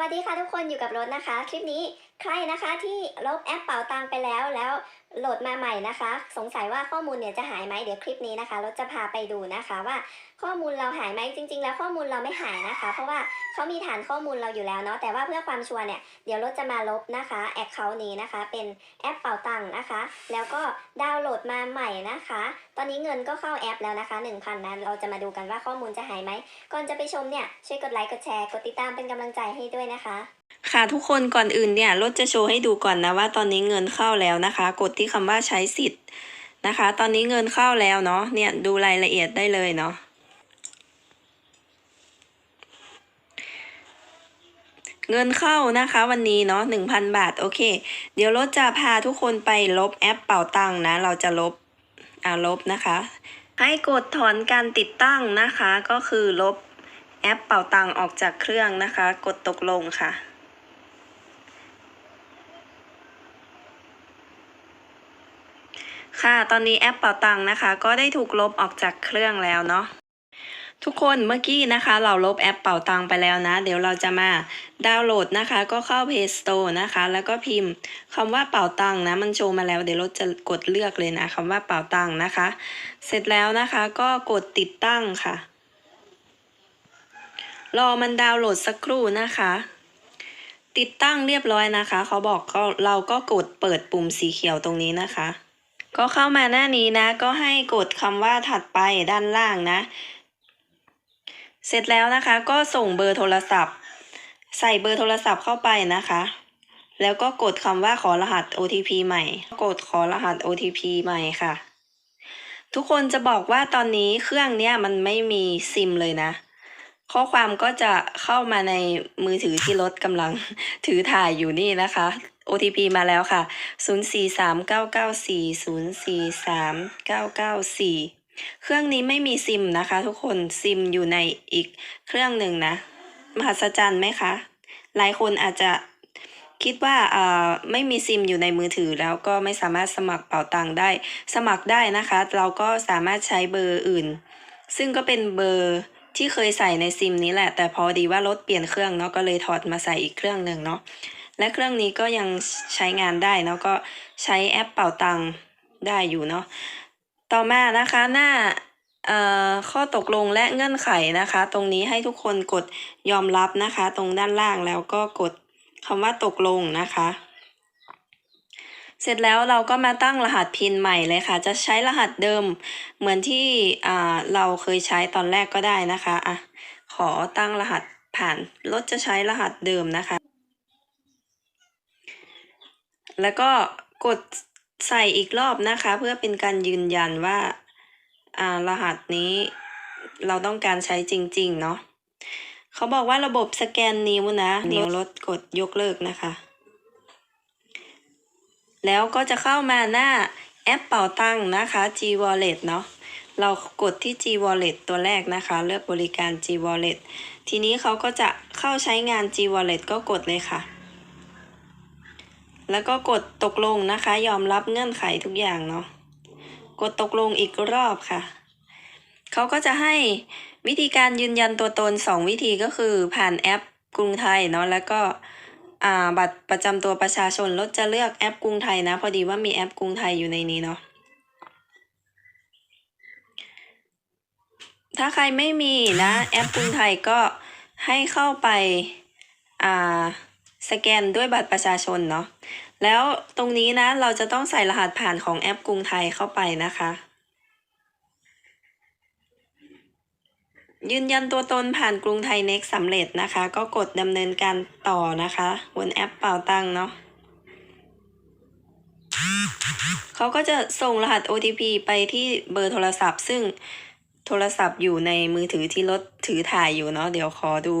วัสดีค่ะทุกคนอยู่กับรถนะคะ คลิปนี้ ใครนะคะที่ลบแอปเป๋าตังไปแล้วแล้วโหลดมาใหม่นะคะ สงสัยว่าข้อมูลเนี่ยจะหายไหมเดี๋ยวคลิปนี้นะคะ เรถจะพาไปดูนะคะว่าข้อมูลเราหายไหมจริง ๆ แล้วข้อมูลเราไม่หายนะคะ เพราะว่าเขามีฐานข้อมูลเราอยู่แล้วเนาะแต่ว่าเพื่อความชัวร์เนี่ยเดี๋ยวรถจะมาลบนะคะแอคเคาท์นี้นะคะ เป็นแอปเป๋าตังนะคะ แล้วก็ดาวน์โหลดมาใหม่นะคะ ตอนนี้เงินก็เข้าแอปแล้วนะคะ 1,000นะเราจะมาดูกันว่าข้อมูลจะหายไหมก่อนจะไปชมเนี่ยช่วยกดไลค์กดแชร์กดติดตามเป็นกำลังใจให้ด้วยนะคะ ค่ะทุกคนก่อนอื่นเนี่ยรถจะโชว์ให้ดูก่อนนะว่าตอนนี้เงินเข้าแล้วนะคะ กดที่คำว่าใช้สิทธิ์นะคะ ตอนนี้เงินเข้าแล้วเนาะเนี่ยดูรายละเอียดได้เลยเนาะเงินเข้านะคะวันนี้เนาะหนึ่งพันบาทโอเค เดี๋ยวรถจะพาทุกคนไปลบแอปเป่าตังค์นะ เราจะลบอ่าลบนะคะ ให้กดถอนการติดตั้งนะคะ ก็คือลบแอปเป่าตังค์ออกจากเครื่องนะคะ กดตกลงค่ะ ค่ะ ตอนนี้แอปเป่าตังค์นะคะ ก็ได้ถูกลบออกจากเครื่องแล้วเนาะทุกคนเมื่อกี้นะคะ เราลบแอปเป่าตังค์ไปแล้วนะ เดี๋ยวเราจะมาดาวน์โหลดนะคะ ก็เข้า Play Store นะคะ แล้วก็พิมพ์คำว่าเป่าตังค์นะ มันโชว์มาแล้วเดี๋ยวเราจะกดเลือกเลยนะคำว่าเป่าตังค์นะคะ เสร็จแล้วนะคะก็กดติดตั้งค่ะ รอมันดาวน์โหลดสักครู่นะคะ ติดตั้งเรียบร้อยนะคะเขาบอกก็เราก็กดเปิดปุ่มสีเขียวตรงนี้นะคะ ก็เข้ามาหน้านี้นะ ก็ให้กดคำว่าถัดไปด้านล่างนะ เสร็จแล้วนะคะ ก็ส่งเบอร์โทรศัพท์ ใส่เบอร์โทรศัพท์เข้าไปนะคะ แล้วก็กดคำว่าขอรหัส OTP ใหม่ กดขอรหัส OTP ใหม่ค่ะ ทุกคนจะบอกว่าตอนนี้เครื่องเนี้ยมันไม่มีซิมเลยนะข้อความก็จะเข้ามาในมือถือที่รถกำลังถือถ่ายอยู่นี่นะคะ OTP มาแล้วค่ะ 043994043994 เครื่องนี้ไม่มีซิมนะคะทุกคน ซิมอยู่ในอีกเครื่องหนึ่งนะ มหัศจรรย์ไหมคะ หลายคนอาจจะคิดว่าอ่าไม่มีซิมอยู่ในมือถือแล้วก็ไม่สามารถสมัครเป๋าตังค์ได้ สมัครได้นะคะ เราก็สามารถใช้เบอร์อื่น ซึ่งก็เป็นเบอร์ที่เคยใส่ในซิมนี้แหละ แต่พอดีว่ารถเปลี่ยนเครื่องเนาะก็เลยถอดมาใส่อีกเครื่องหนึ่งเนาะ และเครื่องนี้ก็ยังใช้งานได้เนาะก็ใช้แอปเป่าตังได้อยู่เนาะต่อมานะคะหน้าเอ่อข้อตกลงและเงื่อนไขนะคะ ตรงนี้ให้ทุกคนกดยอมรับนะคะ ตรงด้านล่างแล้วก็กดคำว่าตกลงนะคะ เสร็จแล้วเราก็มาตั้งรหัสพินใหม่เลยค่ะ จะใช้รหัสเดิมเหมือนที่อ่าเราเคยใช้ตอนแรกก็ได้นะคะอะขอตั้งรหัสผ่านรถจะใช้รหัสเดิมนะคะ แล้วก็กดใส่อีกรอบนะคะ เพื่อเป็นการยืนยันว่า อ่ารหัสนี้เราต้องการใช้จริง ๆ เนาะเขาบอกว่าระบบสแกนนิ้วนะ นิ้วรถกดยกเลิกนะคะ แล้วก็จะเข้ามาหน้าแอปเป่าตังนะคะ G Wallet เนาะเรากดที่ G Wallet ตัวแรกนะคะ เลือกบริการ G Wallet ทีนี้เขาก็จะเข้าใช้งาน G Wallet ก็กดเลยค่ะ แล้วก็กดตกลงนะคะ ยอมรับเงื่อนไขทุกอย่างเนาะ กดตกลงอีกรอบค่ะ เขาก็จะให้วิธีการยืนยันตัวตน 2 วิธีก็คือผ่านแอปกรุงไทยเนาะ แล้วก็อ่าบัตรประจำตัวประชาชนรถจะเลือกแอปกรุงไทยนะ พอดีว่ามีแอปกรุงไทยอยู่ในนี้เนาะ ถ้าใครไม่มีนะแอปกรุงไทยก็ให้เข้าไป อ่า สแกนด้วยบัตรประชาชนเนาะแล้วตรงนี้นะเราจะต้องใส่รหัสผ่านของแอปกรุงไทยเข้าไปนะคะ ยืนยันตัวตนผ่านกรุงไทย Next สำเร็จนะคะ ก็กดดำเนินการต่อนะคะบนแอปเป่าตังเนาะเขาก็จะส่งรหัส OTP ไปที่เบอร์โทรศัพท์ ซึ่งโทรศัพท์อยู่ในมือถือที่รถถือถ่ายอยู่เนาะเดี๋ยวขอดู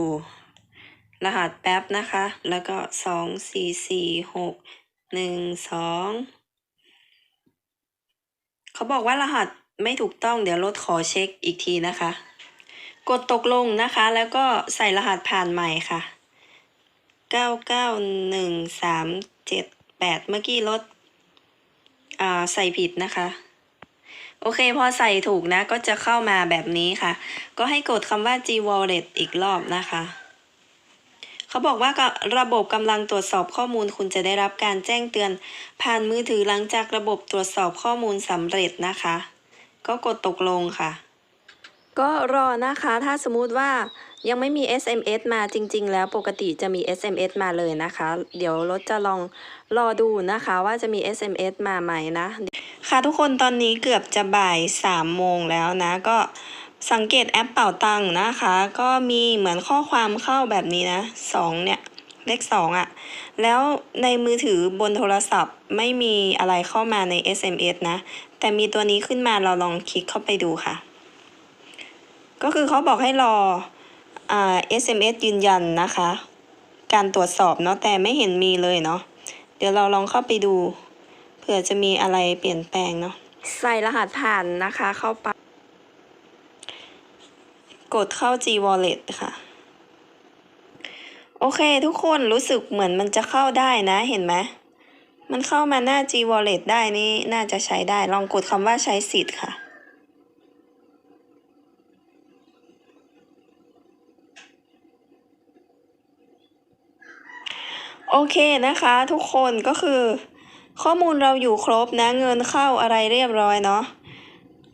รหัสแป๊บนะคะ แล้วก็สองสี่สี่หกหนึ่งสองเขาบอกว่ารหัสไม่ถูกต้องเดี๋ยวรถขอเช็คอีกทีนะคะ กดตกลงนะคะ แล้วก็ใส่รหัสผ่านใหม่ค่ะเก้าเก้าหนึ่งสามเจ็ดแปดเมื่อกี้รถอ่าใส่ผิดนะคะ โอเคพอใส่ถูกนะก็จะเข้ามาแบบนี้ค่ะ ก็ให้กดคำว่า G Wallet อีกรอบนะคะ เขาบอกว่าก็ระบบกำลังตรวจสอบข้อมูลคุณจะได้รับการแจ้งเตือน ผ่านมือถือหลังจากระบบตรวจสอบข้อมูลสำเร็จนะคะ ก็กดตกลงค่ะ ก็รอนะคะถ้าสมมุติว่ายังไม่มี SMS มาจริง ๆ แล้วปกติจะมี SMS มาเลยนะคะ เดี๋ยวรถจะลองรอดูนะคะว่าจะมี SMS มาไหมนะ ค่ะทุกคนตอนนี้เกือบจะบ่าย3โมงแล้วนะก็ สังเกตแอปเป่าตังค์นะคะ ก็มีเหมือนข้อความเข้าแบบนี้นะ2เนี่ยเลข2อะ่ะ แล้วในมือถือบนโทรศัพท์ไม่มีอะไรเข้ามาใน SMS นะ แต่มีตัวนี้ขึ้นมาเราลองคลิกเข้าไปดูค่ะ ก็คือเขาบอกให้รออ่า SMS ยืนยันนะคะ การตรวจสอบเนาะแต่ไม่เห็นมีเลยเนาะเดี๋ยวเราลองเข้าไปดูเผื่อจะมีอะไรเปลี่ยนแปลงเนาะใส่รหัสผ่านนะคะเข้าไป กดเข้า G Wallet ค่ะ โอเคทุกคนรู้สึกเหมือนมันจะเข้าได้นะเห็นไหมมันเข้ามาหน้า G Wallet ได้นี่น่าจะใช้ได้ลองกดคำว่าใช้สิทธิ์ค่ะ โอเคนะคะทุกคนก็คือ ข้อมูลเราอยู่ครบนะเงินเข้าอะไรเรียบร้อยเนาะ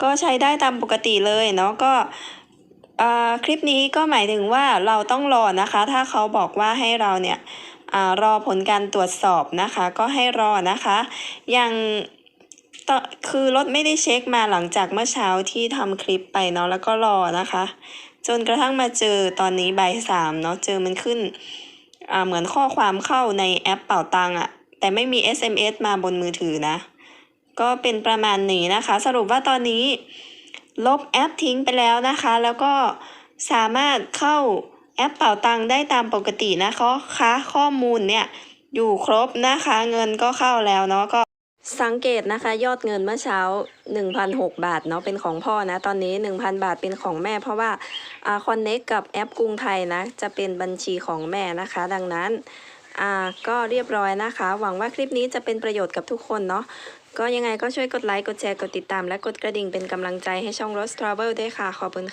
ก็ใช้ได้ตามปกติเลยเนาะก็ คลิปนี้ก็หมายถึงว่าเราต้องรอนะคะ ถ้าเขาบอกว่าให้เราเนี่ยอรอผลการตรวจสอบนะคะ ก็ให้รอนะคะ อย่างคือรถไม่ได้เช็คมาหลังจากเมื่อเช้าที่ทำคลิปไปเนาะแล้วก็รอนะคะ จนกระทั่งมาเจอตอนนี้บ่ายสามเนาะเจอมันขึ้นเหมือนข้อความเข้าในแอปเป่าตังอะแต่ไม่มี SMS มาบนมือถือนะ ก็เป็นประมาณนี้นะคะ สรุปว่าตอนนี้ ลบแอปทิ้งไปแล้วนะคะ แล้วก็สามารถเข้าแอปเป่าตังได้ตามปกตินะคะคะข้อมูลเนี่ยอยู่ครบนะคะ เงินก็เข้าแล้วเนาะก็สังเกตนะคะ ยอดเงินเมื่อเช้า 1,006 บาทเนาะเป็นของพ่อนะ ตอนนี้ 1,000 บาทเป็นของแม่ เพราะว่าอ่าคอนเน็กกับแอปกรุงไทยนะ จะเป็นบัญชีของแม่นะคะ ดังนั้นอ่าก็เรียบร้อยนะคะ หวังว่าคลิปนี้จะเป็นประโยชน์กับทุกคนเนาะ ก็ยังไงก็ช่วยกดไลค์ กดแชร์ กดติดตาม และกดกระดิ่งเป็นกำลังใจให้ช่อง Rose Travel ด้วยค่ะ ขอบคุณค่ะ